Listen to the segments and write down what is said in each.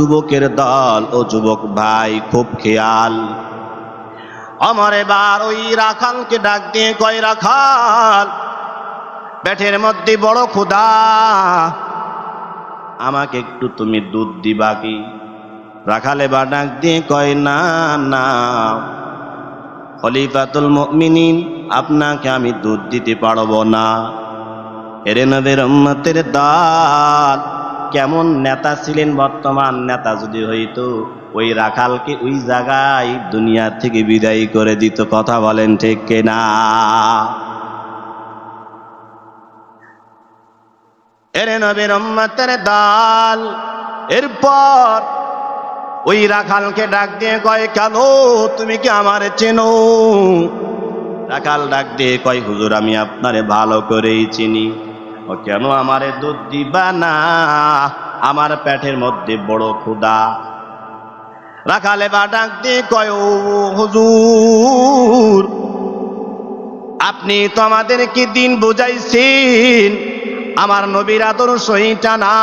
যুবকের দল ও যুবক ভাই খুব খেয়াল। আমার এবার ওই রাখালকে ডাক দিয়ে কয়, রাখাল, পেটের মধ্যে বড় ক্ষুধা। আমাকে একটু তুমি দুধ দিবা কি? রাখালে বা ডাক দিয়ে কয়, না না। খলিফাতুল মুমিনিন, আপনাকে আমি দুধ দিতে পারব না। এরে নবের উম্মতের দল কেমন নেতা ছিলেন বর্তমান নেতা যদি হইতো, ওই রাখালকে ওই জায়গায় দুনিয়া থেকে বিদায় করে দিত, কথা বলেন ঠিক কিনা? এরে নবীর দল, এরপর ওই রাখালকে ডাক দিয়ে কয় কেন তুমি কি আমার চেনো? রাখাল ডাক দিয়ে কয়, হুজুর, আমি আপনারে ভালো করেই চিনি। ও কেন আমারে দুধ দিবা না? আমার পেটের মধ্যে বড় ক্ষুদা রাখালে বা ডাক দিয়ে কয়, হুজুর, আপনি তো আমাদের আমাদেরকে দিন বুঝাইছেন। আমার নবীর আদর্শ এইটা না।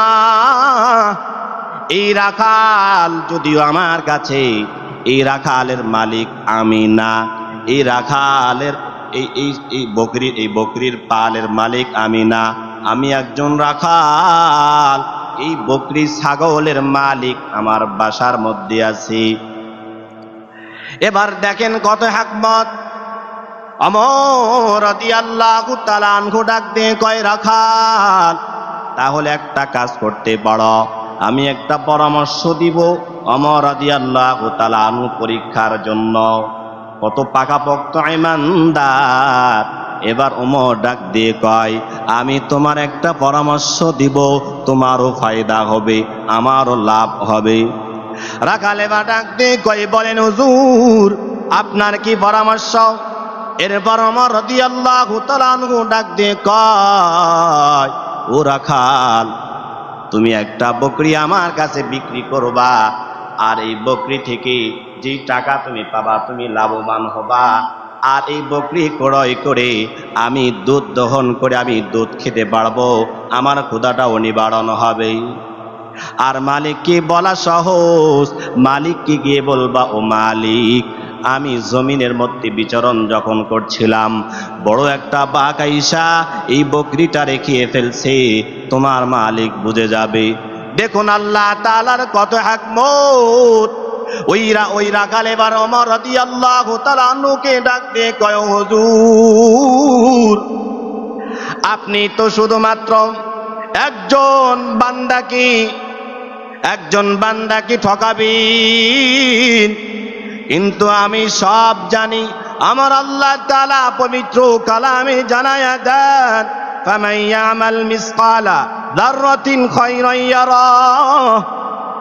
এই রাখাল যদিও আমার কাছে, এই রাখালের মালিক আমি না। এই রাখালের এই এই বকরির এই বকরির পালের মালিক আমি না। আমি একজন রাখাল, এই বকরি ছাগলের মালিক আমার বাসার মধ্যে আছি। এবার দেখেন কত হাকমত। অমর আল্লাহ ডাক কয় রাখাল, তাহলে একটা কাজ করতে পারো, আমি একটা পরামর্শ দিব। অমর আল্লাহ পরীক্ষার জন্য। কত পাকাপোক্ত ইমানদার এবার ওমর ডাক দিয়ে কয়, আমি তোমার একটা পরামর্শ দিব, তোমারও ফায়দা হবে, আমারও লাভ হবে। রাখালে বা ডাক দিয়ে কয়, বলেন হুজুর, আপনার কি পরামর্শ? এরপর আমার রদি আল্লাহ ডাক দিয়ে কয়, ও রাখাল, তুমি একটা বকরি আমার কাছে বিক্রি করবা, আর এই বকরি থেকে যে টাকা তুমি পাবা, তুমি লাভবান হবা। আর এই বকরি ক্রয় করে আমি দুধ দহন করে আমি দুধ খেতে পারব, আমার ক্ষুদাটাও নিবারণ হবে। আর মালিককে বলা সহজ, মালিককে গিয়ে বলবা, ও মালিক, আমি জমিনের মধ্যে বিচরণ যখন করছিলাম, বড় একটা বাঘ এই বকরিটা রেখে ফেলছে, তোমার মালিক বুঝে যাবে। দেখুন আল্লাহ তালার কত হাকমত। ওইরা ওই রাখাল এবার অমর রদি আল্লাহ তালানুকে ডাক দিয়ে কয় হুজুর আপনি তো শুধুমাত্র একজন বান্দাকে একজন বান্দাকে ঠকাবেন কিন্তু আমি সব জানি আমার আল্লাহ তালা পবিত্র কালামে জানায়া দেন فمن يعمل مثقال ذرة خيرا يره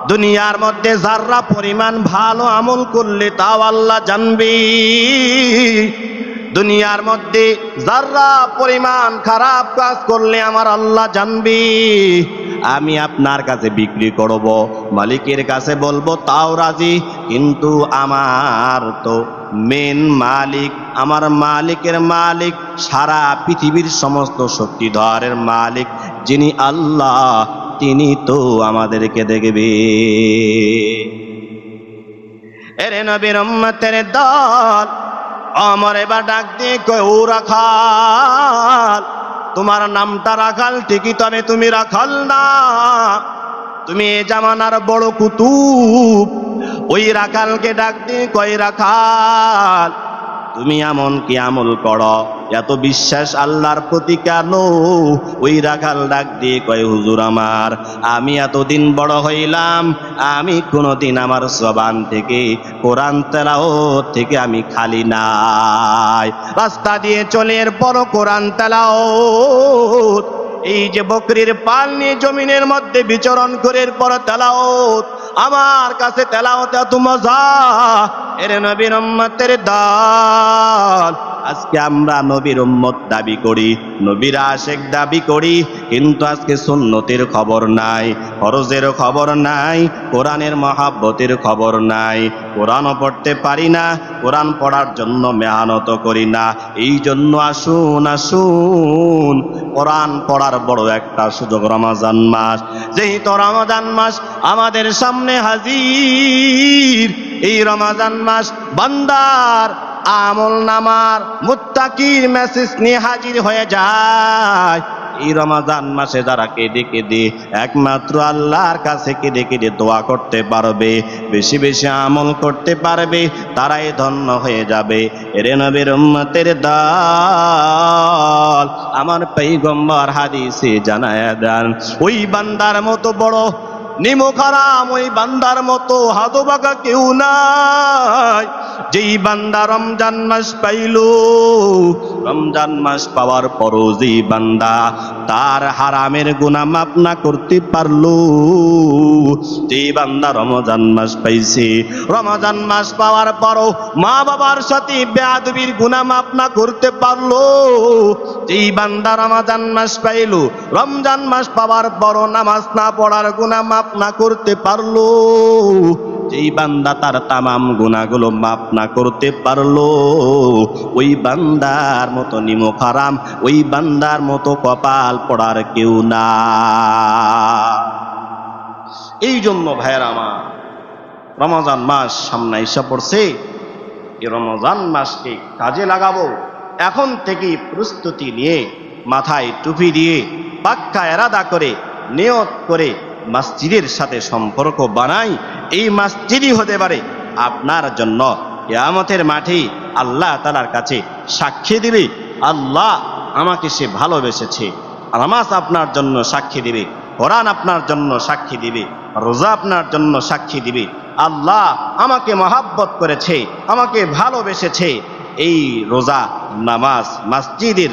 দুনিয়ার মধ্যে যাররা পরিমাণ ভালো আমল করলে তাও আল্লাহ জানবে। দুনিয়ার মধ্যে যাররা পরিমাণ খারাপ কাজ করলে আমার আল্লাহ জানবে। আমি আপনার কাছে বিক্রি করব, মালিকের কাছে বলব, তাও রাজি, কিন্তু আমার তো মেন মালিক, আমার মালিকের মালিক সারা পৃথিবীর সমস্ত শক্তিধরের মালিক, যিনি আল্লাহ তিনি তো আমাদেরকে দেখবে। এরে নবীর উম্মতের দল আমার এবার ডাক দিয়ে ও রাখাল, তোমার নামটা রাখাল, ঠিকই তবে তুমি রাখাল না। তুমি এ জামানার বড় কুতুব। ওই রাখালকে ডাক দিয়ে কয়, রাখাল তুমি এমন কি আমল করো? এত বিশ্বাস আল্লাহর প্রতি কেন? ওই রাখাল ডাক দিয়ে কয়, হুজুর আমার, আমি এতদিন বড় হইলাম, আমি কোনোদিন আমার সবান থেকে, কোরআন তেলাও থেকে আমি খালি নাই। রাস্তা দিয়ে চলে এরপর কোরআন তেলাও এই যে বকরির পাল নিয়ে জমিনের মধ্যে বিচরণ করে এরপর তেলাওত আমার কাছে তেলাওত এত মজা এর নবীর উম্মতের দাল। আজকে আমরা নবীর উম্মত দাবি করি, নবীর আশেক দাবি করি, কিন্তু আজকে সুন্নতের খবর নাই, ফরজের খবর নাই, কোরআনের মহাব্বতের খবর নাই। কোরআনও পড়তে পারি না, কোরআন পড়ার জন্য মেহনত করি না। এই জন্য আসুন আসুন, কোরআন পড়ার বড় একটা সুযোগ রমাজান মাস। যেহেতু রমাজান মাস আমাদের সামনে হাজির, এই রমাজান মাস বান্দার আমল নামার মুত্তাকির মেসেজ নিয়ে হাজির হয়ে যায়। এই রমাজান মাসে যারা কেঁদে কেঁদে, একমাত্র আল্লাহর কাছে কেঁদে কেঁদে দোয়া করতে পারবে, বেশি বেশি আমল করতে পারবে, তারাই ধন্য হয়ে যাবে। এরে নবীর উম্মতের দল, আমার পৈগম্বর হাদিসে জানায় দেন, ওই বান্দার মতো বড় নিমখারাম, ওই বান্দার মতো হাতবাকা কেউ নাই। যেই বান্দা রমজান মাস পাইল, রমজান মাস পাওয়ার পরও যেই বান্দা তার হারামের গুণা মাপ না করতে পারল, যেই বান্দা রমজান মাস পাইছে, রমজান মাস পাওয়ার পরও মা বাবার সাথে বেয়াদবির গুণা মাপ না করতে পারল, যেই বান্দা রমজান মাস পাইল, রমজান মাস পাওয়ার পরও নামাজ না পড়ার গুণা মাপ না করতে পারল যেই বান্দা তার তামাম গুণাগুলো মাপ না করতে পারল, ওই বান্দার মতো নিমক হারাম ওই বান্দার মতো কপাল পড়ার কেউ না। এই জন্য ভাইয়ের আমার, রমজান মাস সামনে এসে পড়ছে, এই রমজান মাসকে কাজে লাগাবো। এখন থেকেই প্রস্তুতি নিয়ে, মাথায় টুপি দিয়ে, পাক্কা এরাদা করে, নিয়ত করে মসজিদের সাথে সম্পর্ক বানাই, এই মসজিদই হতে পারে আপনার জন্য। কেয়ামতের মাঠে আল্লাহ তালার কাছে সাক্ষী দিবে, আল্লাহ আমাকে সে ভালোবেসেছে। নামাজ আপনার জন্য সাক্ষী দিবে, কোরআন আপনার জন্য সাক্ষী দিবে, রোজা আপনার জন্য সাক্ষী দিবে। আল্লাহ আমাকে মহাব্বত করেছে, আমাকে ভালোবেসেছে। এই রোজা, নামাজ মসজিদের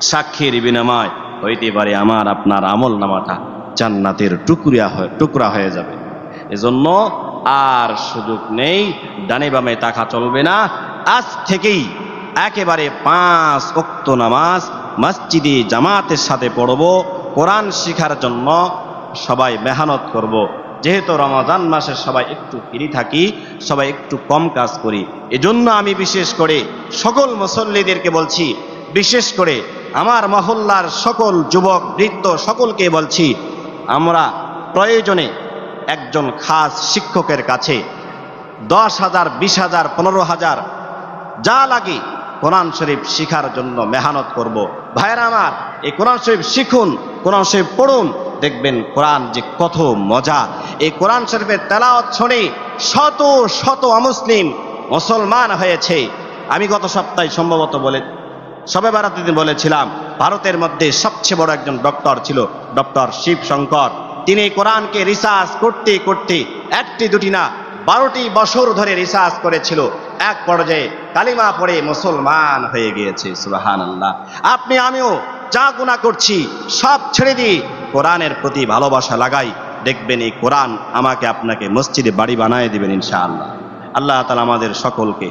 সাক্ষীর বিনিময় হইতে পারে আমার, আপনার আমল নামাটা। জান্নাতের টুকরা হয়ে টুকরা হয়ে যাবে। এজন্য আর সুযোগ নেই, ডানে বামে তাকা চলবে না। আজ থেকেই একেবারে পাঁচ অক্ত নামাজ মসজিদে জামাতের সাথে পড়ব, কোরআন শিখার জন্য সবাই মেহনত করব। যেহেতু রমাজান মাসে সবাই একটু ফ্রি থাকি, সবাই একটু কম কাজ করি। এজন্য আমি বিশেষ করে সকল মুসল্লিদেরকে বলছি, বিশেষ করে আমার মহল্লার সকল যুবক, বৃদ্ধ সকলকে বলছি আমরা প্রয়োজনে একজন খাস শিক্ষকের কাছে দশ হাজার, বিশ হাজার, পনেরো হাজার যা লাগে কোরআন শরীফ শিখার জন্য মেহনত করব। ভাইয়েরা আমার, এই কোরআন শরীফ শিখুন, কোরআন শরীফ পড়ুন, দেখবেন কোরআন যে কত মজা এই কোরআন শরীফের তেলাওয়াত শুনে শত শত অমুসলিম মুসলমান হয়েছে আমি গত সপ্তাহে সম্ভবত বলে সবে বেড়াতে বলেছিলাম ভারতের মধ্যে সবচেয়ে বড় একজন ডক্টর ছিল ডক্টর শিব শঙ্কর। তিনি কোরআনকে রিসার্চ করতে করতে একটি দুটি না, বারোটি বছর ধরে রিসার্চ করেছিল। এক পর্যায়ে কালিমা পড়ে মুসলমান হয়ে গিয়েছে সুবাহান আল্লাহ আপনি, আমিও যা গুণা করছি, সব ছেড়ে দিয়ে কোরআনের প্রতি ভালোবাসা লাগাই। দেখবেন এই কোরআন আমাকে আপনাকে মসজিদে বাড়ি বানায় দিবেন ইনশাআল্লাহ। আল্লাহ তালা আমাদের সকলকে